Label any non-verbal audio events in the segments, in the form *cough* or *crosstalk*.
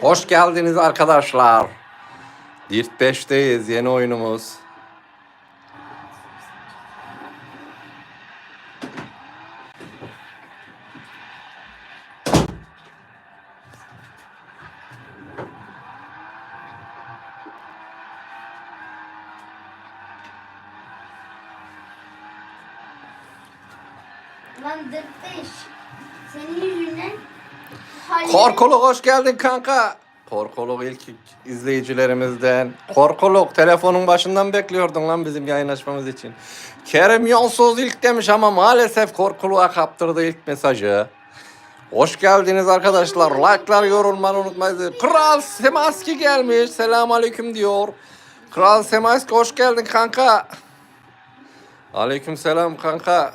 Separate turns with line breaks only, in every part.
Hoş geldiniz arkadaşlar. Dirt 5'teyiz yeni oyunumuz.
Lan dırtış. Senin yüzünden Halil'in-
Korkuluk hoş geldin kanka. Korkuluk ilk izleyicilerimizden. Korkuluk telefonun başından bekliyordun lan bizim yayın açmamız için. Kerim Yolsuz ilk demiş ama maalesef Korkuluk'a kaptırdı ilk mesajı. Hoş geldiniz arkadaşlar. Like'lar yorulmayı unutmayın. Kral Semaski gelmiş. Selam aleyküm diyor. Kral Semaski hoş geldin kanka. Aleyküm selam kanka.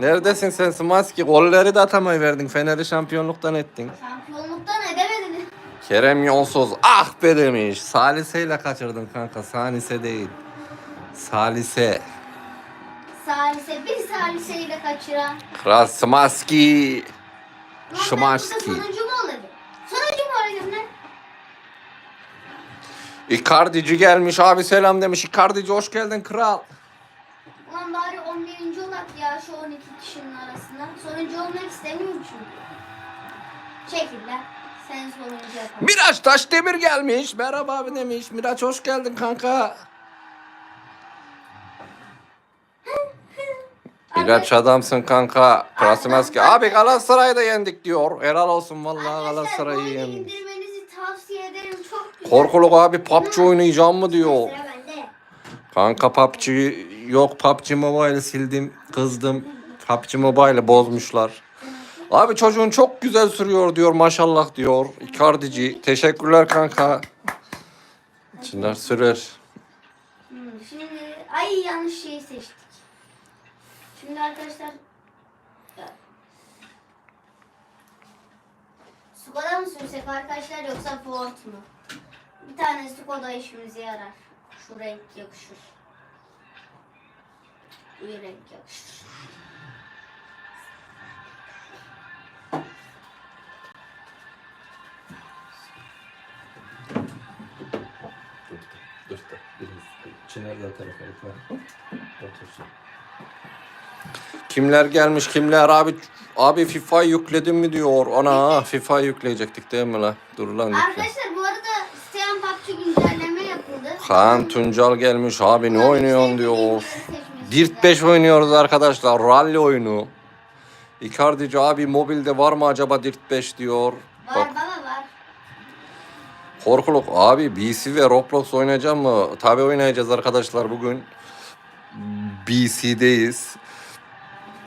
Neredesin sen Semaski? Golleri de atamayı verdin. Fener'i şampiyonluktan ettin.
Şampiyonluktan edemedin.
Kerem Yolsuz ah be demiş. Salise'yle kaçırdın kanka. Salise değil. Salise.
Salise bir saliseyle kaçıran.
Kral Semaski.
Lan ben
Şımarski.
sonuncu mu olayım? Sonuncu mu olayım lan?
Icardici gelmiş abi selam demiş. Icardici hoş geldin kral.
Ulan bari Sonuncu olmak istemiyorum çünkü. Çekil lan. Sen sonuncu yapalım.
Miraç Taşdemir gelmiş. Merhaba abi demiş. Miraç hoş geldin kanka. Miraç adamsın kanka. Kral Semaski. Abi Galatasaray'ı da yendik diyor. Helal olsun vallahi
Arkadaşlar bu
Galatasaray'ı
oyunu
yendik.
indirmenizi tavsiye ederim. Çok güzel.
Korkuluk abi PUBG oynayacağım mı diyor.
Sıra bende.
Kanka PUBG yok PUBG Mobile'ı sildim kızdım. PUBG Mobile'ı bozmuşlar. Abi çocuğun çok güzel sürüyor diyor maşallah diyor. Icardici. Teşekkürler kanka. Çınar sürer.
Hmm, şimdi ay yanlış şeyi seçtik. Şimdi arkadaşlar Skoda mı sürsek arkadaşlar yoksa Ford mu? Bir tane Skoda işimize yarar. Şu renk yakışır. Bu renk yakışır.
Çınar'dan telefonu Otursun. Kimler gelmiş kimler abi abi FIFA yükledin mi diyor. Ana FIFA yükleyecektik değil mi la? Dur lan lütfen.
Arkadaşlar bu arada isteyen PUBG güncelleme yapıldı.
Kaan Tuncal gelmiş abi ne oynuyorsun diyor. Dirt 5 oynuyoruz arkadaşlar. Rally oyunu. Icardici abi mobilde var mı acaba Dirt 5 diyor.
Var
Bak
baba var.
Korkuluk abi BC ve Roblox oynayacağım mı? Tabi oynayacağız arkadaşlar bugün. BC'deyiz.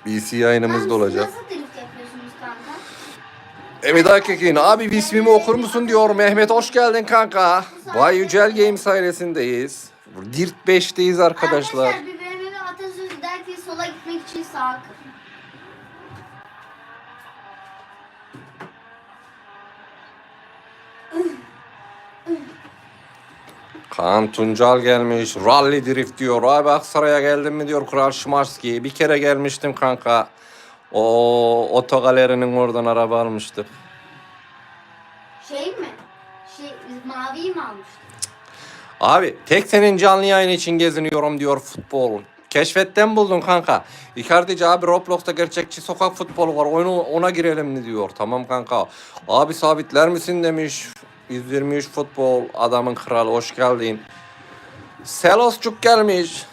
BC yayınımız da olacak.
Nasıl drift yapıyorsunuz kanka?
Emid Akekin abi ismimi okur musun diyor. Mehmet hoş geldin kanka. Bay Yücel Games ailesindeyiz. Dirt 5'teyiz arkadaşlar.
Arkadaşlar bir
Kaan Tuncal gelmiş. Rally Drift diyor. Abi Aksaray'a geldin mi diyor Kral Şımarski. Bir kere gelmiştim kanka. O otogalerinin oradan araba almıştık.
Şey mi? Şey, maviyi mi almıştık?
Abi tek senin canlı yayın için geziniyorum diyor futbol. Keşfetten buldun kanka. Icardici abi Roblox'ta gerçekçi sokak futbolu var. Oyunu ona girelim mi diyor. Tamam kanka. Abi sabitler misin demiş. 123 futbol adamın kralı hoş geldin. Selosçuk gelmiş.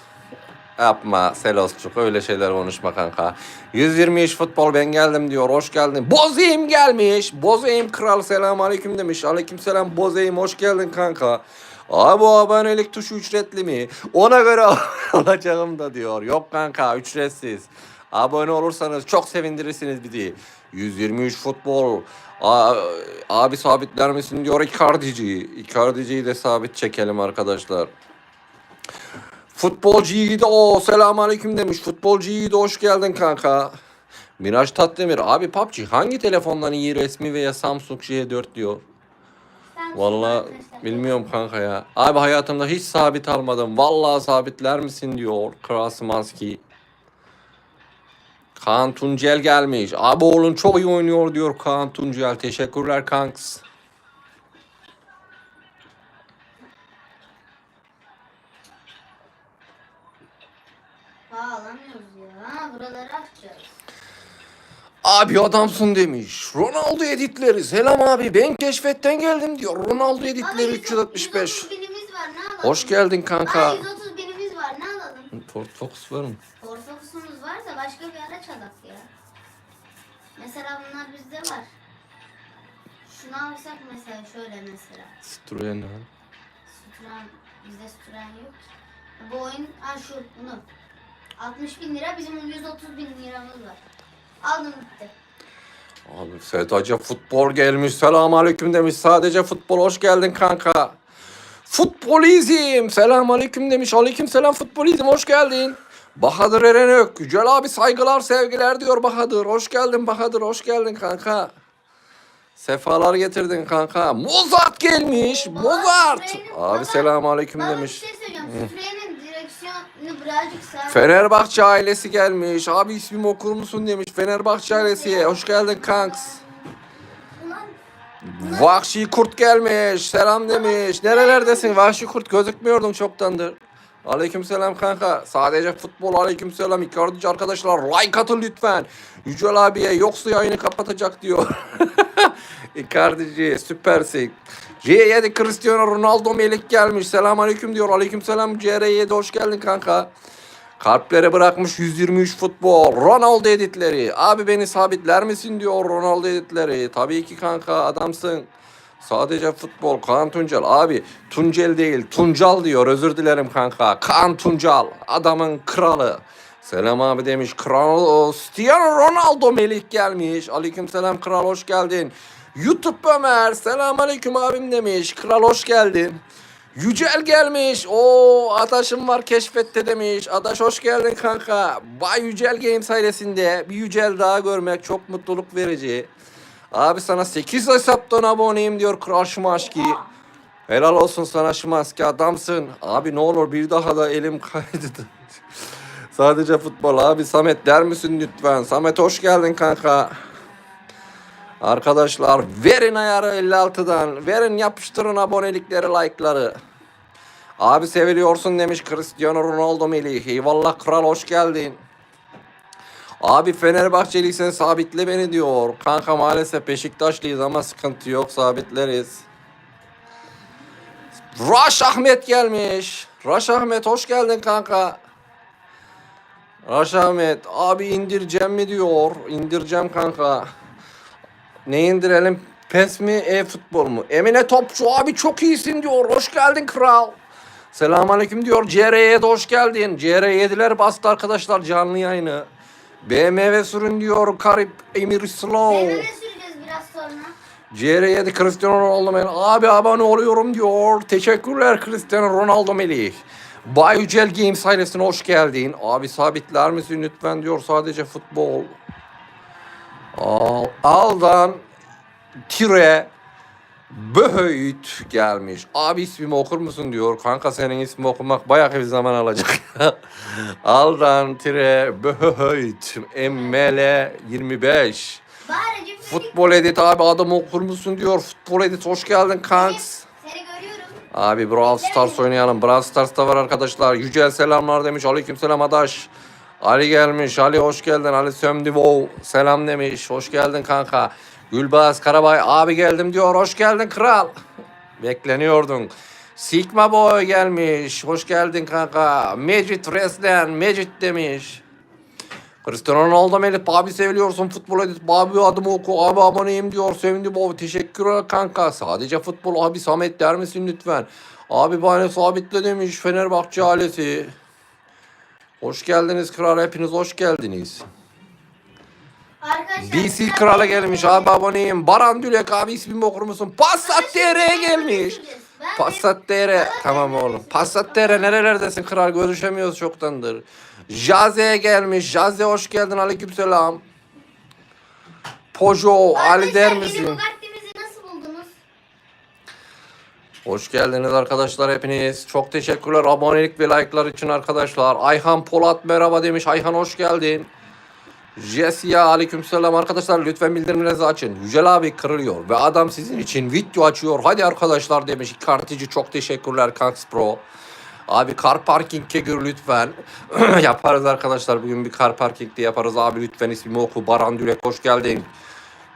Yapma Selosçuk öyle şeyler konuşma kanka. 123 futbol ben geldim diyor. Hoş geldin. Bozeyim gelmiş. Bozeyim kral selam aleyküm demiş. Aleyküm selam Bozeyim hoş geldin kanka. Abi bu abonelik tuşu ücretli mi? Ona göre *laughs* alacağım da diyor. Yok kanka ücretsiz. Abone olursanız çok sevindirirsiniz bizi. 123 futbol. A- abi sabitler misin diyor Icardici. Icardici de sabit çekelim arkadaşlar. Futbolcu Yiğit o selam aleyküm demiş. Futbolcu Yiğit hoş geldin kanka. Miraç Tatdemir abi PUBG hangi telefondan iyi resmi veya Samsung J4 diyor.
Arkadaşlar.
bilmiyorum kanka ya. Abi hayatımda hiç sabit almadım. Vallahi sabitler misin diyor Krasmanski. Kaan Tuncel gelmiş. Abi oğlun çok iyi oynuyor diyor Kaan Tuncel. Teşekkürler kanks. Abi adamsın demiş. Ronaldo editleri. Selam abi ben keşfetten geldim diyor. Ronaldo editleri 365. Hoş geldin kanka.
Ay, 130 binimiz var ne alalım?
Ford Focus var mı?
Ford Mesela bunlar bizde var. Şunu alsak mesela şöyle mesela.
Citroen ha.
Stran, bizde Stran yok. Bu oyun, ha şu bunu. 60 bin lira bizim 130 bin liramız var. Aldım gitti.
Abi sadece futbol gelmiş. Selamun aleyküm demiş. Sadece futbol hoş geldin kanka. Futbolizm. Selamun aleyküm demiş. Aleyküm selam futbolizm hoş geldin. Bahadır Erenök. Yücel abi saygılar sevgiler diyor Bahadır. Hoş geldin Bahadır. Hoş geldin kanka. Sefalar getirdin kanka. Mozart gelmiş. Mozart. Abi selamun aleyküm demiş.
bir şey söyleyeceğim. Süfrenin direksiyonu birazcık sağ.
Fenerbahçe ailesi gelmiş. Abi ismimi okur musun demiş. Fenerbahçe ailesi. Hoş geldin kanks. Vahşi kurt gelmiş. Selam demiş. Nerelerdesin? Vahşi kurt gözükmüyordun çoktandır. Aleykümselam kanka. Sadece futbol aleykümselam. Icardici arkadaşlar like atın lütfen. Yücel abiye yoksa yayını kapatacak diyor. *laughs* Icardici süpersin. C7 Cristiano Ronaldo Melik gelmiş. Selam aleyküm diyor. Aleykümselam CR7 hoş geldin kanka. Kalplere bırakmış 123 futbol. Ronaldo editleri. Abi beni sabitler misin diyor Ronaldo editleri. Tabii ki kanka adamsın. Sadece futbol. Kaan Tuncel. Abi Tuncel değil Tuncal diyor. Özür dilerim kanka. Kaan Tuncal. Adamın kralı. Selam abi demiş. Kral Cristiano Ronaldo Melik gelmiş. Aleyküm selam kral hoş geldin. YouTube Ömer. Selam aleyküm abim demiş. Kral hoş geldin. Yücel gelmiş. O Adaşım var keşfette demiş. Adaş hoş geldin kanka. Bay Yücel Games ailesinde bir Yücel daha görmek çok mutluluk verici. Abi sana 8 hesaptan aboneyim diyor Kral Şmaşki. Helal olsun sana Şmaşki adamsın. Abi ne olur bir daha da elim kaydı. *laughs* Sadece futbol abi Samet der misin lütfen? Samet hoş geldin kanka. Arkadaşlar verin ayarı 56'dan. Verin yapıştırın abonelikleri like'ları. Abi seviliyorsun demiş Cristiano Ronaldo Melih. Eyvallah kral hoş geldin. Abi Fenerbahçeliysen sabitle beni diyor. Kanka maalesef Beşiktaşlıyız ama sıkıntı yok sabitleriz. Raş Ahmet gelmiş. Raş Ahmet hoş geldin kanka. Raş Ahmet abi indireceğim mi diyor. İndireceğim kanka. Ne indirelim? PES mi e-futbol mu? Emine Topçu abi çok iyisin diyor. Hoş geldin kral. Selamünaleyküm diyor. CR7 hoş geldin. CR7'ler bastı arkadaşlar canlı yayını. BMW sürün diyor. Karip Emir Slow.
BMW süreceğiz biraz sonra.
CR7 Cristiano Ronaldo Melih. Abi abone oluyorum diyor. Teşekkürler Cristiano Ronaldo Melih. Bay Yücel Games ailesine hoş geldin. Abi sabitler misin lütfen diyor sadece futbol. Al, aldan tire Böhöyt gelmiş. Abi ismimi okur musun diyor. Kanka senin ismi okumak bayağı bir zaman alacak. *laughs* Aldan tire Böhöyt ML 25.
Bari cümle
Futbol edit abi adamı okur musun diyor. Futbol edit hoş geldin kanks.
Seni görüyorum.
Abi Brawl Stars oynayalım. Brawl Stars'ta var arkadaşlar. Yücel selamlar demiş. Aleyküm selam adaş. Ali gelmiş. Ali hoş geldin. Ali Sömdivov selam demiş. Hoş geldin kanka. Gülbaz Karabay abi geldim diyor. Hoş geldin kral. *laughs* Bekleniyordun. Sigma Boy gelmiş. Hoş geldin kanka. Mecit Reslen. Mecit demiş. Cristiano Ronaldo Melih abi seviliyorsun futbol edit abi adımı oku abi aboneyim diyor sevindim abi teşekkürler kanka sadece futbol abi Samet der misin lütfen abi bana sabitle demiş Fenerbahçe ailesi hoş geldiniz kral hepiniz hoş geldiniz
Arkadaşlar.
BC Kral'a gelmiş abi aboneyim. Baran Dülek abi ismimi okur musun? Passat TR'ye gelmiş. Passat TR tamam oğlum. Passat TR nerelerdesin kral? Görüşemiyoruz çoktandır. Jaze gelmiş. Jaze hoş geldin. Aleykümselam. Pojo Ali der misin? Hoş geldiniz arkadaşlar hepiniz. Çok teşekkürler. Abonelik ve like'lar için arkadaşlar. Ayhan Polat merhaba demiş. Ayhan hoş geldin. Jessica aleykümselam arkadaşlar lütfen bildirimlerinizi açın. Yücel abi kırılıyor ve adam sizin için video açıyor. Hadi arkadaşlar demiş. Kartici çok teşekkürler Kanks Pro. Abi kar parking kegür lütfen. *clears throat* yaparız arkadaşlar. Bugün bir kar parking de yaparız. Abi lütfen ismimi oku. Baran Dürek hoş geldin.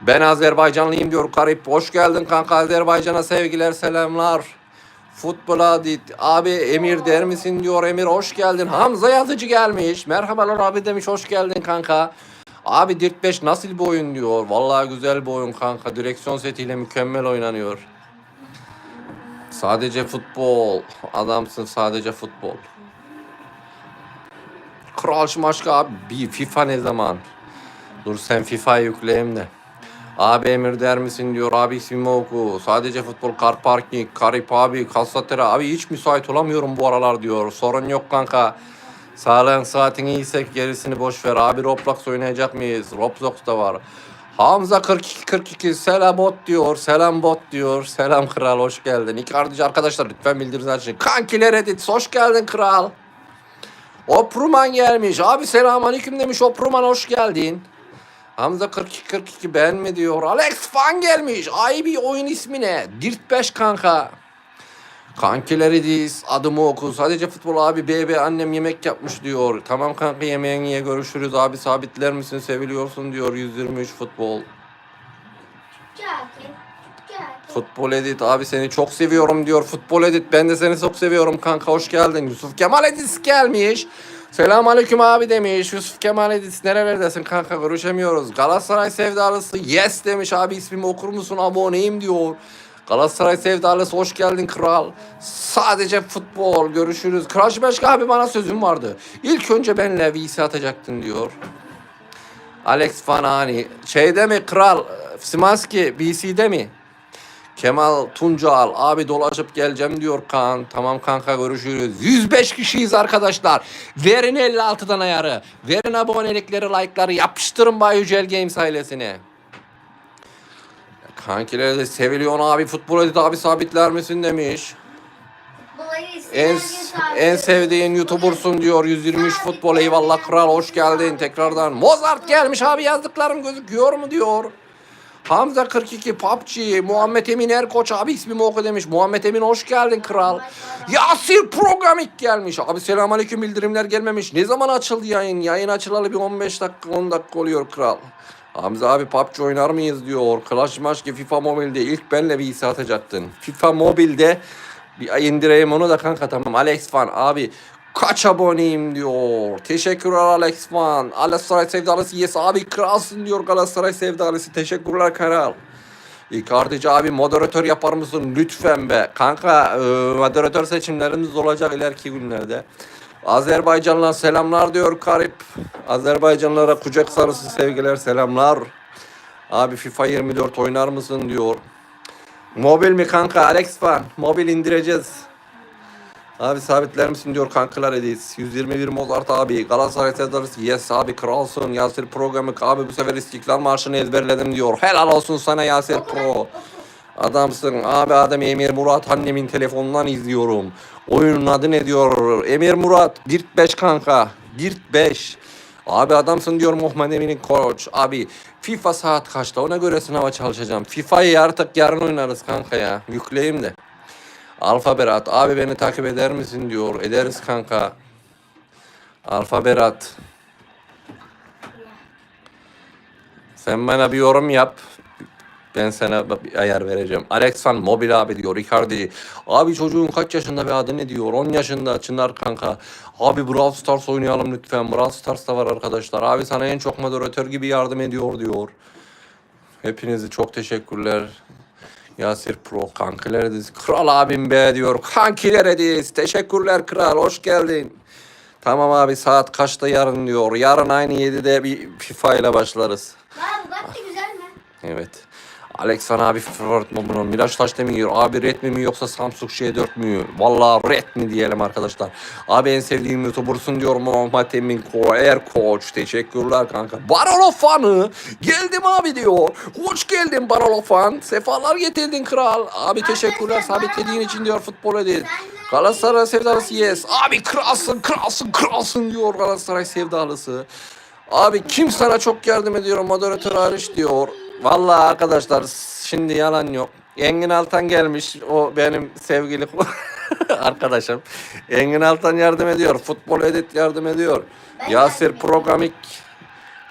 Ben Azerbaycanlıyım diyor Karip. Hoş geldin kanka Azerbaycan'a sevgiler selamlar. Futbol adit. Abi Emir der misin diyor Emir hoş geldin. Hamza Yazıcı gelmiş. Merhabalar abi demiş hoş geldin kanka. Abi Dirt 5 nasıl bir oyun diyor. Vallahi güzel bir oyun kanka. Direksiyon setiyle mükemmel oynanıyor. Sadece futbol. Adamsın sadece futbol. Kral Şmaşka abi FIFA ne zaman? Dur sen FIFA'yı yükleyeyim de. Abi Emir der misin diyor abi ismimi oku. Sadece futbol kar parking, karip abi, kasatere abi hiç müsait olamıyorum bu aralar diyor. Sorun yok kanka. Sağlığın saatin iyiyse gerisini boş ver. Abi Roblox oynayacak mıyız? Roblox da var. Hamza 42 42 selam bot diyor. Selam bot diyor. Selam kral hoş geldin. İkardici arkadaşlar lütfen bildiriniz açın. Kankiler edit hoş geldin kral. Opruman gelmiş. Abi selamünaleyküm demiş. Opruman hoş geldin. Hamza 42 42 ben mi diyor. Alex Fan gelmiş. Ay bir oyun ismi ne? Dirt 5 kanka. Kankileri diz adımı oku. Sadece futbol abi BB annem yemek yapmış diyor. Tamam kanka yemeğini ye görüşürüz abi sabitler misin seviliyorsun diyor 123 futbol. Futbol edit abi seni çok seviyorum diyor. Futbol edit ben de seni çok seviyorum kanka hoş geldin. Yusuf Kemal edit gelmiş. Selam aleyküm abi demiş. Yusuf Kemal edit nerelerdesin kanka görüşemiyoruz. Galatasaray sevdalısı yes demiş abi ismimi okur musun aboneyim diyor. Galatasaray sevdalısı hoş geldin kral. Sadece futbol görüşürüz. Kral Başka abi bana sözüm vardı. İlk önce benle VC atacaktın diyor. Alex Fanani. Şeyde mi kral? Simanski BC'de mi? Kemal Tuncal abi dolaşıp geleceğim diyor Kaan. Tamam kanka görüşürüz. 105 kişiyiz arkadaşlar. Verin 56'dan ayarı. Verin abonelikleri, like'ları yapıştırın Bay Yücel Games ailesine. Kankileri de seviliyor abi. Futbol edit abi sabitler misin demiş. En, en sevdiğin YouTuber'sun diyor 123 futbol eyvallah kral hoş geldin tekrardan. Mozart gelmiş abi yazdıklarım gözüküyor mu diyor. Hamza 42 PUBG Muhammed Emin Erkoç abi ismimi oku demiş. Muhammed Emin hoş geldin kral. Yasir Programik gelmiş. Abi selamünaleyküm bildirimler gelmemiş. Ne zaman açıldı yayın? Yayın açılalı bir 15 dakika 10 dakika oluyor kral. Hamza abi PUBG oynar mıyız diyor. Clash Maşki FIFA Mobile'de ilk benle bir iyisi atacaktın. FIFA Mobile'de bir indireyim onu da kanka tamam. Alex Fan abi kaç aboneyim diyor. Teşekkürler Alex Fan. Galatasaray sevdalısı yes abi kralsın diyor Galatasaray sevdalısı. Teşekkürler kral. Icardici abi moderatör yapar mısın lütfen be. Kanka e, moderatör seçimlerimiz olacak ileriki günlerde. Azerbaycan'la selamlar diyor Karip. Azerbaycanlara kucak sarısı sevgiler selamlar. Abi FIFA 24 oynar mısın diyor. Mobil mi kanka Alex fan. Mobil indireceğiz. Abi sabitler misin diyor kankalar edis. 121 Mozart abi. Galatasaray sevdalısı. Yes abi kralsın. Yasir programı abi bu sefer İstiklal Marşı'nı ezberledim diyor. Helal olsun sana Yasir Pro. Adamsın abi adam Emir Murat annemin telefonundan izliyorum. Oyunun adı ne diyor? Emir Murat Dirt 5 kanka. Dirt 5. Abi adamsın diyor Muhammed Emin'in koç. Abi FIFA saat kaçta ona göre sınava çalışacağım. FIFA'yı artık yarın oynarız kanka ya. Yükleyeyim de. Alfa Berat abi beni takip eder misin diyor. Ederiz kanka. Alfa Berat. Sen bana bir yorum yap. Ben sana bir ayar vereceğim. Alex Fan Mobil abi diyor. Icardi. Abi çocuğun kaç yaşında bir adı ne diyor? 10 yaşında Çınar kanka. Abi Brawl Stars oynayalım lütfen. Brawl Stars da var arkadaşlar. Abi sana en çok moderatör gibi yardım ediyor diyor. Hepinize çok teşekkürler. Yasir Pro kankiler ediz. Kral abim be diyor. Kankiler ediz. Teşekkürler kral. Hoş geldin. Tamam abi saat kaçta yarın diyor. Yarın aynı 7'de bir FIFA ile başlarız.
Vay Bugatti güzel mi?
Evet. Alex Fan abi favorit mu bunun? Miraç Taş demiyor. Abi Redmi mi yoksa Samsung J4 mü? Vallahi Redmi diyelim arkadaşlar. Abi en sevdiğim YouTuber'sın diyor Muhammed Emin Ko Air Coach. Teşekkürler kanka. Barolo Fan'ı geldim abi diyor. Hoş geldin Barolo Fan. Sefalar getirdin kral. Abi teşekkürler sabitlediğin için diyor futbol edin. Galatasaray sevdalısı yes. Abi kralsın kralsın kralsın diyor Galatasaray sevdalısı. Abi kim sana çok yardım ediyor moderatör hariç diyor. Vallahi arkadaşlar şimdi yalan yok. Engin Altan gelmiş o benim sevgili *laughs* arkadaşım. Engin Altan yardım ediyor. Futbol Edit yardım ediyor.
Ben
Yasir Programik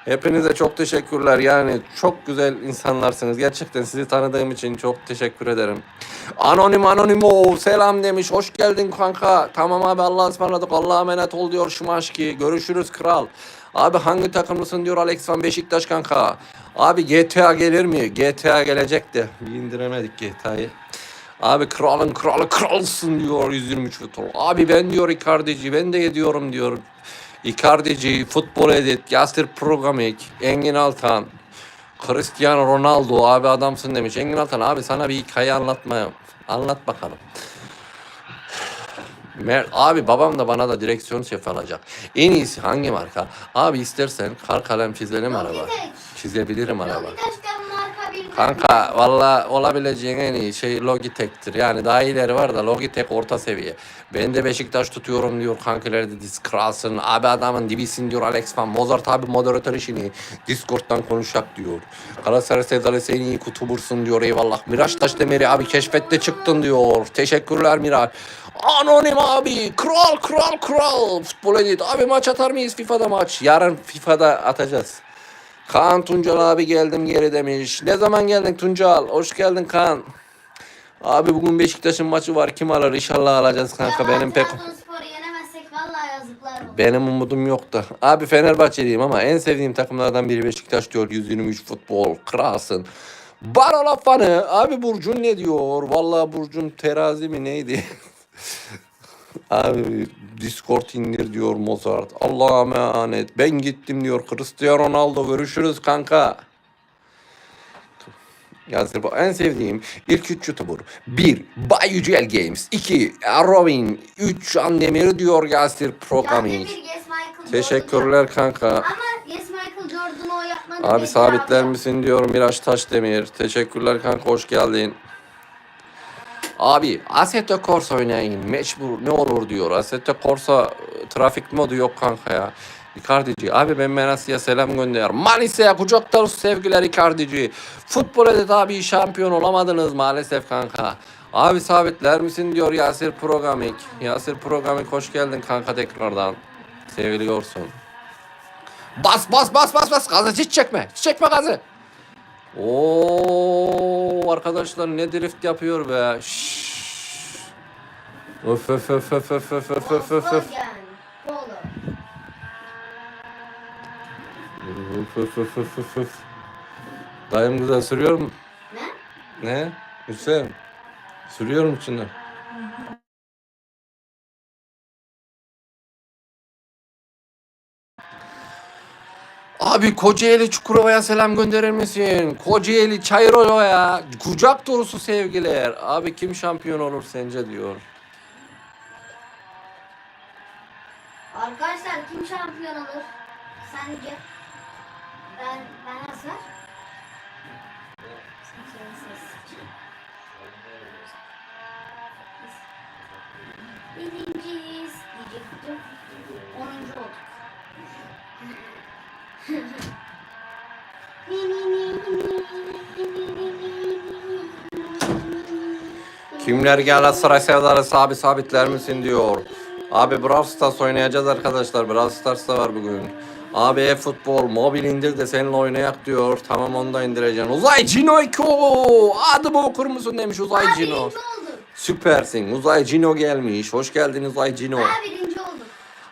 Hepinize çok teşekkürler. Yani çok güzel insanlarsınız. Gerçekten sizi tanıdığım için çok teşekkür ederim. Anonim Anonimo selam demiş. Hoş geldin kanka. Tamam abi Allah'a ısmarladık. Allah'a emanet ol diyor Şimaşki. Görüşürüz kral. Abi hangi takımlısın diyor Alex Van Beşiktaş kanka. Abi GTA gelir mi? GTA gelecek de. İndiremedik GTA'yı. Abi kralın kralı kralsın diyor 123 futbol. Abi ben diyor Icardi'ci ben de ediyorum diyor. Icardi'ci, futbol edit, Yasir Programik, Engin Altan, Cristiano Ronaldo abi adamsın demiş. Engin Altan abi sana bir hikaye anlatma. Anlat bakalım. Mer abi babam da bana da direksiyon şefi alacak. En iyisi hangi marka? Abi istersen kar kalem çizelim araba. Çizebilirim araba. Kanka valla olabileceğin en iyi şey Logitech'tir. Yani daha iyileri var da Logitech orta seviye. Ben de Beşiktaş tutuyorum diyor kankiler de diz kralsın. Abi adamın dibisin diyor Alex Van. Mozart abi moderatör işini Discord'dan konuşak diyor. Galatasaray sevdalı sen iyi kutubursun diyor eyvallah. Miraç Taşdemir'i abi keşfette çıktın diyor. Teşekkürler Miraç. Anonim abi kral kral kral futbol edit. Abi maç atar mıyız FIFA'da maç? Yarın FIFA'da atacağız. Kaan Tuncal abi geldim geri demiş. Ne zaman geldin Tuncal? Hoş geldin Kaan. Abi bugün Beşiktaş'ın maçı var. Kim alır? İnşallah alacağız kanka. Benim pek benim umudum yok da. Abi Fenerbahçeliyim ama en sevdiğim takımlardan biri Beşiktaş diyor. 123 futbol. Kralsın. Barola fanı. Abi Burcun ne diyor? Vallahi Burcun terazi mi neydi? *laughs* Abi Discord indir diyor Mozart. Allah'a emanet. Ben gittim diyor. Cristiano Ronaldo görüşürüz kanka. Yazdır bu. En sevdiğim ilk üç YouTuber. 1. Bay Yücel Games. 2. Robin. 3. Andemir diyor Yasir Programming.
Jordan.
Teşekkürler kanka.
Ama Yes Michael Jordan'ı o yapmanı
Abi sabitler
abi.
misin diyor Miraç Taşdemir. Teşekkürler kanka hoş geldin. Abi Assetto Corsa oynayın. Mecbur ne olur diyor. Assetto Corsa e, trafik modu yok kanka ya. Icardici. Abi ben Menasya'ya selam gönder. Manisa'ya kucak dolusu sevgiler Icardici. Futbol edit abi şampiyon olamadınız maalesef kanka. Abi sabitler misin diyor Yasir Programik. Yasir Programik hoş geldin kanka tekrardan. Seviliyorsun. Bas bas bas bas bas gazı hiç çekme. Hiç çekme gazı. Oo arkadaşlar ne drift yapıyor be. Şşş. Öf öf öf öf öf öf öf öf öf öf. Öf öf öf öf öf öf. Dayım güzel sürüyorum.
Ne?
Ne? Hüseyin. Sürüyorum içinde. Abi Kocaeli Çukurova'ya selam gönderir misin? Kocaeli Çayırova'ya kucak dolusu sevgiler. Abi kim şampiyon olur sence diyor.
Arkadaşlar kim şampiyon olur? Sence? Ben, ben
Kimler Galatasaray sevdalısı abi sabitler misin diyor. Abi Brawl Stars oynayacağız arkadaşlar. Brawl Stars da var bugün. Abi e-futbol mobil indir de seninle oynayak diyor. Tamam onu da indireceksin. Uzay Cino 2 Adımı okur musun demiş Uzay
Aa,
Cino. Süpersin. Uzay Cino gelmiş. Hoş geldin Uzay Cino.
Olduk.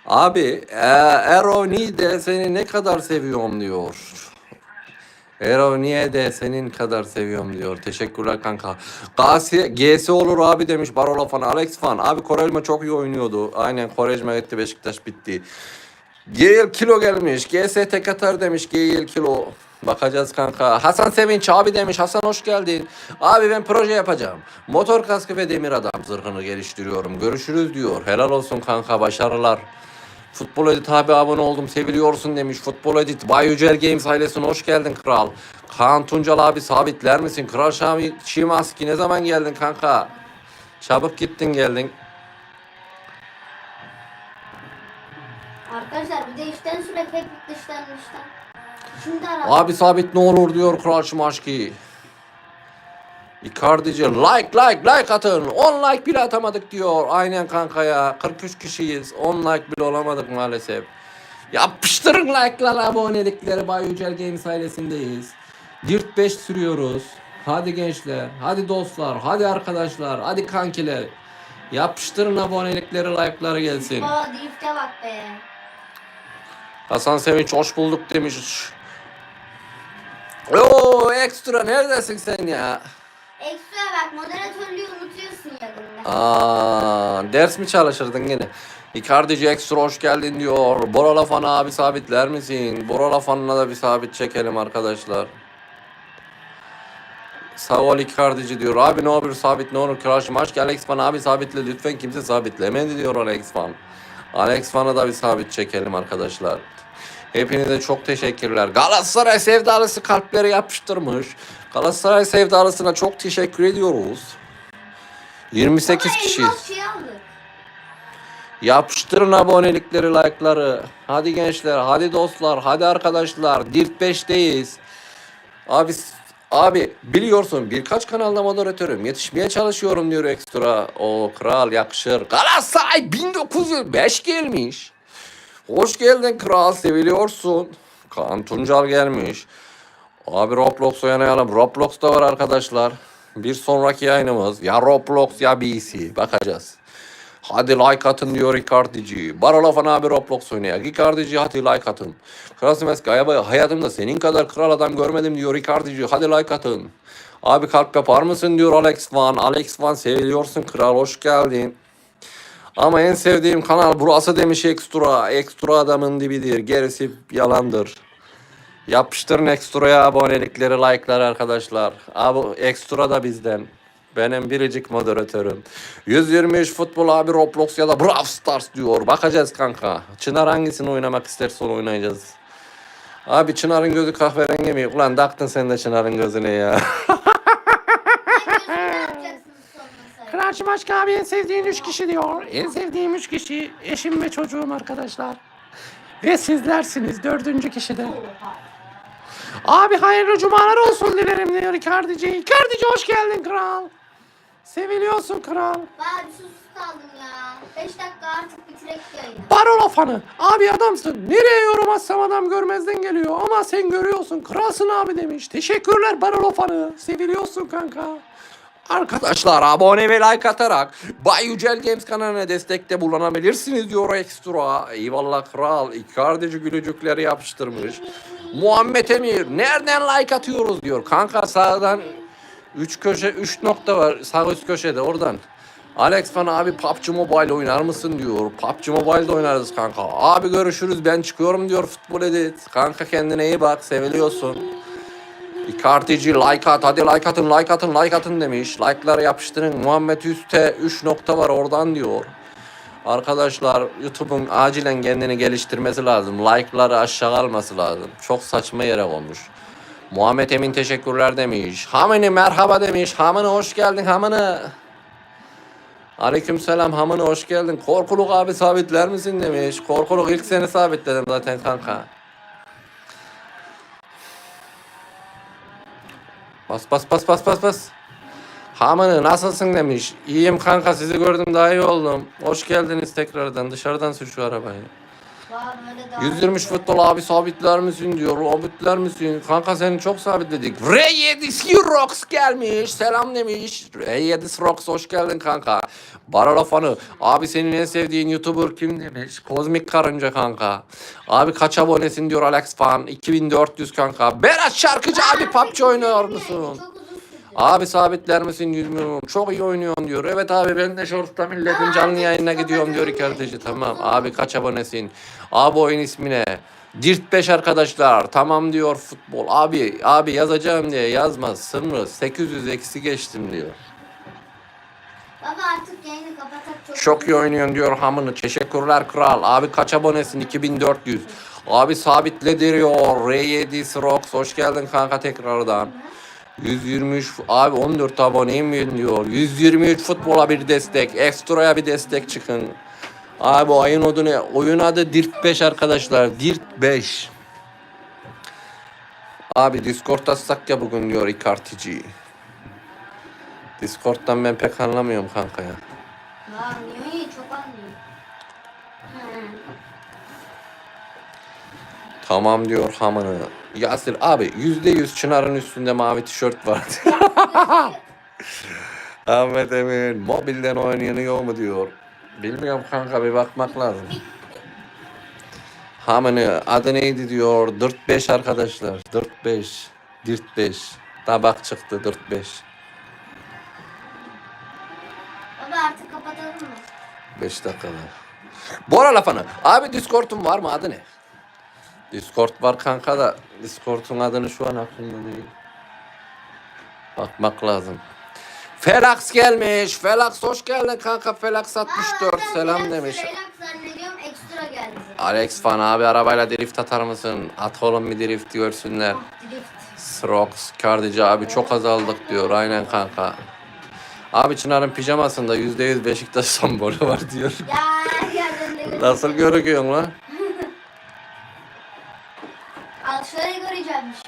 Abi e, Eroni de seni ne kadar seviyorum diyor. Eroni'ye de senin kadar seviyorum diyor. Teşekkürler kanka. Gasi, GS olur abi demiş Barola fan. Alex fan. Abi Korejma çok iyi oynuyordu. Aynen Korejma gitti Beşiktaş bitti. GL kilo gelmiş. GS tek atar demiş GL kilo. Bakacağız kanka. Hasan Sevinç abi demiş. Hasan hoş geldin. Abi ben proje yapacağım. Motor kaskı ve demir adam zırhını geliştiriyorum. Görüşürüz diyor. Helal olsun kanka. Başarılar. Futbol Edit abi abone oldum seviliyorsun demiş. Futbol Edit Bay Yücel Games ailesine hoş geldin kral. Kaan Tuncal abi sabitler misin? Kral Şami Şimaski ne zaman geldin kanka? Çabuk gittin geldin.
Arkadaşlar bir de işten sürekli hep dıştan dıştan. Şimdi ara.
Abi sabit ne olur diyor Kral Şimaski. Icardi'ci like like like atın. 10 like bile atamadık diyor. Aynen kanka ya. 43 kişiyiz. 10 like bile olamadık maalesef. Yapıştırın like'lar abonelikleri Bay Yücel Games ailesindeyiz. Dirt 5 sürüyoruz. Hadi gençler, hadi dostlar, hadi arkadaşlar, hadi kankiler. Yapıştırın abonelikleri, like'ları gelsin.
Baba drift'e bak be.
Hasan Sevinç hoş bulduk demiş. Oo ekstra neredesin sen ya?
Ekstra bak moderatörlüğü unutuyorsun yakında.
Aa, ders mi çalışırdın yine? Icardi'ci ekstra hoş geldin diyor. Bora Lafan'a abi sabitler misin? Bora Lafan'la da bir sabit çekelim arkadaşlar. Sağ ol Icardi'ci diyor. Abi ne olur sabit ne olur Crash maç Alex Van abi sabitle lütfen kimse sabitlemedi diyor Alex Van. Alex Van'a da bir sabit çekelim arkadaşlar. Hepinize çok teşekkürler. Galatasaray sevdalısı kalpleri yapıştırmış. Galatasaray sevdalısına çok teşekkür ediyoruz. 28
Baba elmas şey aldık.
Yapıştırın abonelikleri, like'ları. Hadi gençler, hadi dostlar, hadi arkadaşlar. Dirt 5'teyiz. Abi abi biliyorsun birkaç kanalda moderatörüm. Yetişmeye çalışıyorum diyor ekstra. O kral yakışır. Galatasaray 1905 gelmiş. Hoş geldin kral seviliyorsun. Kaan Tuncal gelmiş. Abi Roblox oynayalım. Roblox da var arkadaşlar. Bir sonraki yayınımız ya Roblox ya BC. Bakacağız. Hadi like atın diyor Icardi'ci. Barolafan abi Roblox oynayak. Icardi'ci hadi like atın. Krasimes galiba hayatımda senin kadar kral adam görmedim diyor Icardi'ci. Hadi like atın. Abi kalp yapar mısın diyor Alex Van. Alex Van seviliyorsun kral hoş geldin. Ama en sevdiğim kanal burası demiş ekstra. Ekstra adamın dibidir. Gerisi yalandır. Yapıştırın ekstraya abonelikleri, like'lar arkadaşlar. Abi ekstra da bizden. Benim biricik moderatörüm. 123 futbol abi Roblox ya da Brawl Stars diyor. Bakacağız kanka. Çınar hangisini oynamak isterse onu oynayacağız. Abi Çınar'ın gözü kahverengi mi? Ulan taktın sen de Çınar'ın gözüne ya. *laughs*
Ne yapacaksınız
Kıraçı Başka abi en sevdiğin üç kişi diyor. En sevdiğim üç kişi eşim ve çocuğum arkadaşlar. Ve sizlersiniz dördüncü kişide. Abi hayırlı cumalar olsun dilerim diyor Icardi'ci. Icardi'ci hoş geldin kral. Seviliyorsun kral.
Baba bir sus kaldım ya. 5 dakika artık bitirek yayını.
Barolo fanı. Abi adamsın. Nereye yorum atsam adam görmezden geliyor. Ama sen görüyorsun. Kralsın abi demiş. Teşekkürler Barolo fanı. Seviliyorsun kanka.
Arkadaşlar abone ve like atarak Bay Yücel Games kanalına destekte bulunabilirsiniz diyor ekstra. Eyvallah kral. Icardi'ci gülücükleri yapıştırmış. Muhammed Emir nereden like atıyoruz diyor. Kanka sağdan 3 köşe 3 nokta var sağ üst köşede oradan. Alex bana abi PUBG Mobile oynar mısın diyor. PUBG Mobile'de oynarız kanka. Abi görüşürüz ben çıkıyorum diyor futbol edit. Kanka kendine iyi bak seviliyorsun. Icardi'ci like at hadi like atın like atın like atın demiş. Like'ları yapıştırın. Muhammed Üste 3 nokta var oradan diyor. Arkadaşlar YouTube'un acilen kendini geliştirmesi lazım. Like'ları aşağı alması lazım. Çok saçma yere olmuş. Muhammed Emin teşekkürler demiş. Hamini merhaba demiş. Hamini hoş geldin Hamini. Aleykümselam Hamini hoş geldin. Korkuluk abi sabitler misin demiş. Korkuluk ilk seni sabitledim zaten kanka. Bas bas bas bas bas bas. Hamını nasılsın demiş. İyiyim kanka sizi gördüm daha iyi oldum. Hoş geldiniz tekrardan. Dışarıdan sür şu arabayı.
Baba böyle daha...
123 futbol abi sabitler misin diyor. Sabitler misin? Kanka seni çok sabitledik. R7 Rox gelmiş. Selam demiş. R7 Rox hoş geldin kanka. Baralafanı. Abi senin en sevdiğin YouTuber kim demiş. Kozmik Karınca kanka. Abi kaç abonesin diyor Alex Fan. 2400 kanka. Berat Şarkıcı abi PUBG oynuyor musun?
Çok.
Abi sabitler misin 100 milyon? Çok iyi oynuyorsun diyor. Evet abi ben de Shorts'ta milletin canlı yayınına gidiyorum diyor Icardi'ci. Tamam abi kaç abonesin? Abi oyun ismi ne? Dirt 5 arkadaşlar. Tamam diyor futbol. Abi abi yazacağım diye yazma. Sınırı 800 eksi geçtim diyor.
Baba artık yayını kapatak çok
Çok iyi oynuyorsun diyor hamını. Teşekkürler kral. Abi kaç abonesin? 2400. Abi sabitle diyor. R7 Rox hoş geldin kanka tekrardan. 123 abi 14 aboneyim diyor. 123 futbola bir destek. Ekstraya bir destek çıkın. Abi oyun adı ne? Oyun adı Dirt 5 arkadaşlar. Dirt 5. Abi Discord atsak ya bugün diyor Icardi'ci. Discord'dan ben pek anlamıyorum kanka ya.
Çok.
Tamam diyor hamını. Yasir abi yüzde yüz Çınar'ın üstünde mavi tişört var. *laughs* Ahmet Emin mobilden oynanıyor mu diyor. Bilmiyorum kanka bir bakmak lazım. Hamını adı neydi diyor. 4-5 arkadaşlar. 4-5. 4-5. Tabak çıktı 4-5.
Baba artık kapatalım mı?
5 dakikada. Bora lafanı. Abi Discord'un var mı? Adı ne? Discord var kanka da Discord'un adını şu an aklımda değil. Bakmak lazım. Felax gelmiş. Felax hoş geldin kanka. Felax 64 selam demiş.
Zannediyorum ekstra geldi.
Alex fan abi arabayla drift atar mısın? At oğlum bir drift görsünler.
Drift.
Srox, Kardici abi çok azaldık diyor. Aynen kanka. Abi Çınar'ın pijamasında %100 Beşiktaş *laughs* sembolü var diyor.
Ya
Nasıl görünüyorsun lan?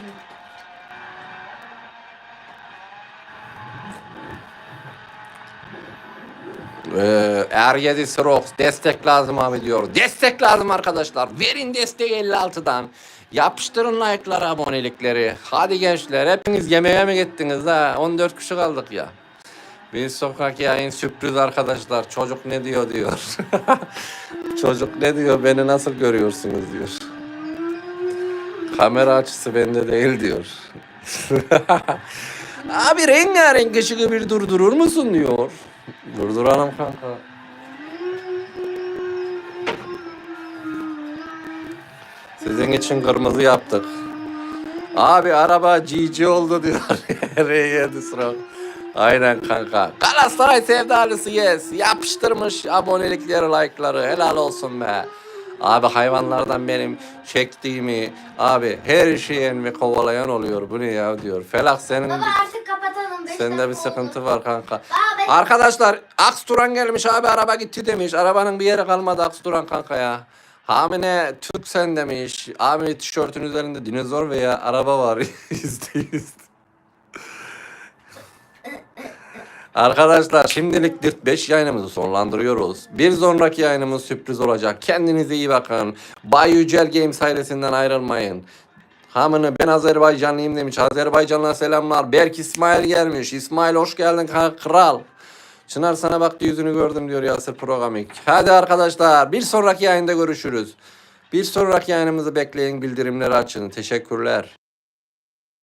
Şimdi.
Ee, R7 Srox destek lazım abi diyor. Destek lazım arkadaşlar. Verin desteği 56'dan. Yapıştırın like'ları, abonelikleri. Hadi gençler hepiniz yemeğe mi gittiniz ha? 14 kişi kaldık ya. Bir sokak yayın sürpriz arkadaşlar. Çocuk ne diyor diyor. *laughs* Çocuk ne diyor beni nasıl görüyorsunuz diyor. Kamera açısı bende değil diyor. *laughs* Abi rengarenk ışığı bir durdurur musun diyor. Durduralım kanka. Sizin için kırmızı yaptık. Abi araba GG oldu diyor. *laughs* R7 sıra. Aynen kanka. Galatasaray sevdalısı yes. Yapıştırmış abonelikleri, like'ları. Helal olsun be. Abi hayvanlardan benim çektiğimi abi her şeyin ve kovalayan oluyor. Bu ne ya diyor. Felak senin
Baba artık kapatalım. Beş
sende bir sıkıntı
oldu.
var kanka.
Ben-
Arkadaşlar Aks Turan gelmiş abi araba gitti demiş. Arabanın bir yeri kalmadı Aks Turan kanka ya. Hamine Türk sen demiş. Abi tişörtün üzerinde dinozor veya araba var. *laughs* Yüzde yüz. Arkadaşlar şimdilik 45 yayınımızı sonlandırıyoruz. Bir sonraki yayınımız sürpriz olacak. Kendinize iyi bakın. Bay Yücel Games ailesinden ayrılmayın. Hamını ben Azerbaycanlıyım demiş. Azerbaycan'a selamlar. Berk İsmail gelmiş. İsmail hoş geldin kral. Çınar sana baktı yüzünü gördüm diyor Yasir Programik. Hadi arkadaşlar bir sonraki yayında görüşürüz. Bir sonraki yayınımızı bekleyin bildirimleri açın. Teşekkürler.